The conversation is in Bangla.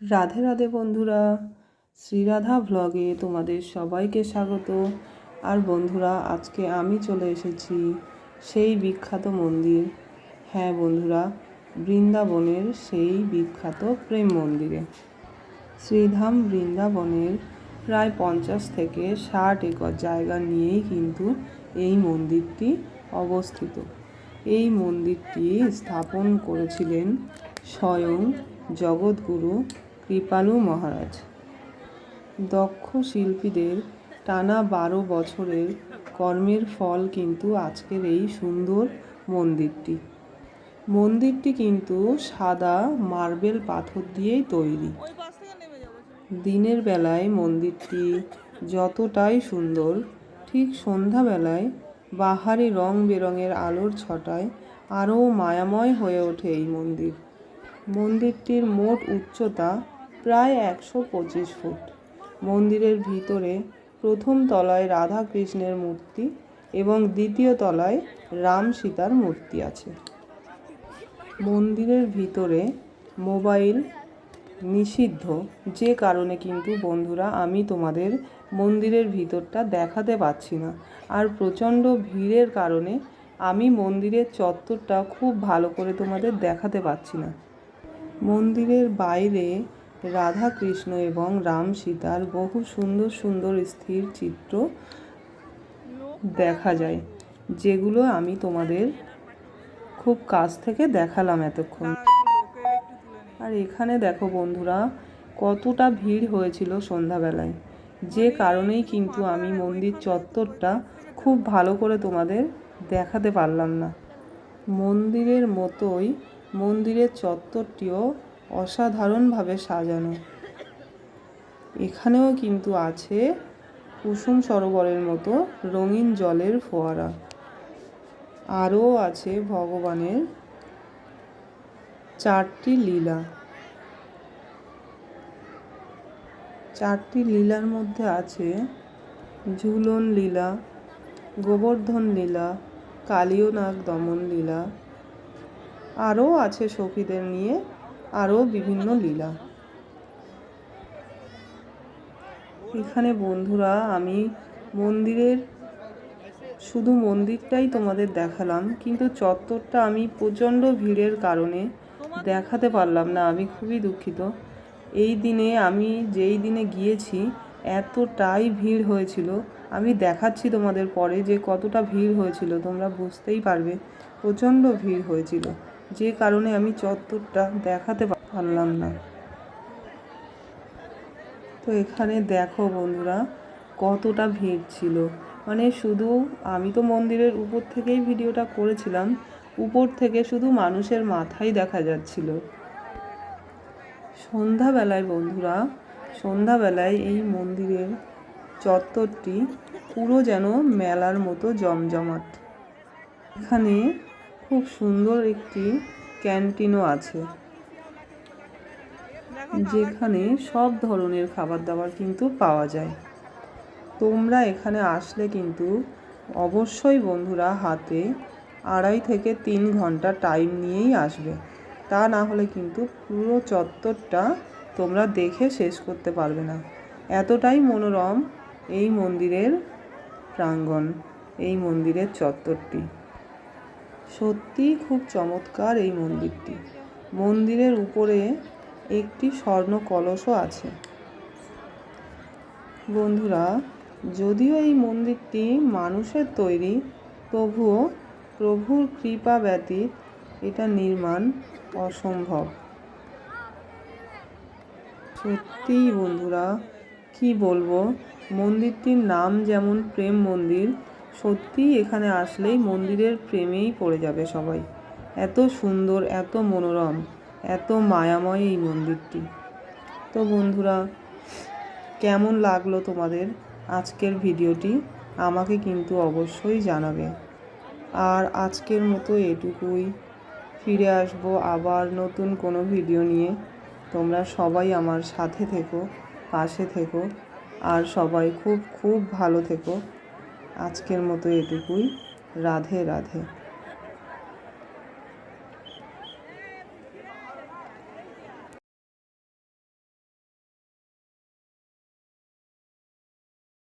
রাধে রাধে বন্ধুরা শ্রীরাধা ভ্লগে তোমাদের সবাইকে স্বাগত। আর বন্ধুরা, আজকে আমি চলে এসেছি সেই বিখ্যাত মন্দির। হ্যাঁ বন্ধুরা, বৃন্দাবনের সেই বিখ্যাত প্রেম মন্দিরে। শ্রীধাম বৃন্দাবনের প্রায় পঞ্চাশ থেকে ষাট একর জায়গা নিয়েই কিন্তু এই মন্দিরটি অবস্থিত। এই মন্দিরটি স্থাপন করেছিলেন স্বয়ং জগৎগুরু কৃপালু মহারাজ। দক্ষ শিল্পীদের টানা বারো বছরের কর্মের ফল কিন্তু আজকের এই সুন্দর মন্দিরটি। মন্দিরটি কিন্তু সাদা মার্বেল পাথর দিয়েই তৈরি। দিনের বেলায় মন্দিরটি যতটাই সুন্দর, ঠিক সন্ধ্যাবেলায় বাহারি রং বেরঙের আলোর ছটায় আরও মায়াময় হয়ে ওঠে এই মন্দির। মন্দিরটির মোট উচ্চতা প্রায় একশো পঁচিশ ফুট। মন্দিরের ভিতরে প্রথম তলায় রাধা কৃষ্ণের মূর্তি এবং দ্বিতীয় তলায় রাম সীতার মূর্তি আছে। মন্দিরের ভিতরে মোবাইল নিষিদ্ধ। যে কারণে কিন্তু বন্ধুরা, আমি তোমাদের মন্দিরের ভিতরটা দেখাতে পাচ্ছি না। আর প্রচণ্ড ভিড়ের কারণে আমি মন্দিরের চত্বরটা খুব ভালো করে তোমাদের দেখাতে পাচ্ছি না। মন্দিরের বাইরে রাধা কৃষ্ণ এবং রাম সীতার বহু সুন্দর সুন্দর স্থির চিত্র দেখা যায়, যেগুলো আমি তোমাদের খুব কাছ থেকে দেখালাম এতক্ষণ। আর এখানে দেখো বন্ধুরা, কতটা ভিড় হয়েছিল সন্ধ্যাবেলায়। যে কারণেই কিন্তু আমি মন্দির চত্বরটা খুব ভালো করে তোমাদের দেখাতে পারলাম না। মন্দিরের মতোই মন্দিরের চত্বরটিও অসাধারণভাবে সাজানো। এখানেও কিন্তু আছে কুসুম সরোবরের মতো রঙিন জলের ফোয়ারা। আরও আছে ভগবানের চারটি লীলা। চারটি লীলার মধ্যে আছে ঝুলন লীলা, গোবর্ধন লীলা কালীয় নাগ দমন লীলা। আরও আছে সখীদের নিয়ে আরও বিভিন্ন লীলা। এখানে বন্ধুরা, আমি মন্দিরের, শুধু মন্দিরটাই তোমাদের দেখালাম, কিন্তু চত্বরটা আমি প্রচণ্ড ভিড়ের কারণে দেখাতে পারলাম না, আমি খুবই দুঃখিত। এই দিনে আমি যেই দিনে গিয়েছি, এতটাই ভিড় হয়েছিল, আমি দেখাচ্ছি তোমাদের পরে যে কতটা ভিড় হয়েছিল, তোমরা বুঝতেই পারবে, প্রচণ্ড ভিড় হয়েছিল। যে কারণে আমি চত্বরটা দেখাতে পারলাম না। তো এখানে দেখো বন্ধুরা, কতটা ভিড় ছিল। মানে শুধু আমি তো মন্দিরের উপর থেকেই ভিডিওটা করেছিলাম, উপর থেকে শুধু মানুষের মাথাই দেখা যাচ্ছিল। সন্ধ্যাবেলায় বন্ধুরা, সন্ধ্যাবেলায় এই মন্দিরের চত্বরটি পুরো যেন মেলার মতো জমজমাট। এখানে খুব সুন্দর একটি ক্যান্টিনও আছে। যেখানে সব ধরনের খাবার দাবার কিন্তু পাওয়া যায়। তোমরা এখানে আসলে কিন্তু অবশ্যই বন্ধুরা হাতে আড়াই থেকে তিন ঘণ্টা টাইম নিয়েই আসবে। তা না হলে কিন্তু পুরো চত্বরটা তোমরা দেখে শেষ করতে পারবে না। এতটাই মনোরম এই মন্দিরের প্রাঙ্গণ, এই মন্দিরের চত্বরটি। সত্যিই খুব চমৎকার এই মন্দিরটি। মন্দিরের উপরে একটি স্বর্ণ কলসও আছে। বন্ধুরা, যদিও এই মন্দিরটি মানুষের তৈরি, তবুও প্রভুর কৃপা ব্যতীত এটা নির্মাণ অসম্ভব। সত্যিই বন্ধুরা, কি বলব, মন্দিরটির নাম যেমন প্রেম মন্দির সত্যিই এখানে আসলেই মন্দিরের প্রেমেই পড়ে যাবে সবাই। এত সুন্দর, এত মনোরম, এত মায়াময় এই মন্দিরটি। তো বন্ধুরা, কেমন লাগল তোমাদের আজকের ভিডিওটি? আমাকে কিন্তু অবশ্যই জানাবে। আর আজকের মতো এটুকুই। ফিরে আসব আবার নতুন কোনো ভিডিও নিয়ে। তোমরা সবাই আমার সাথে থেকো, পাশে থেকো। আর সবাই খুব খুব ভালো থেকো। আজকের মতো এটুকুই। রাধে রাধে।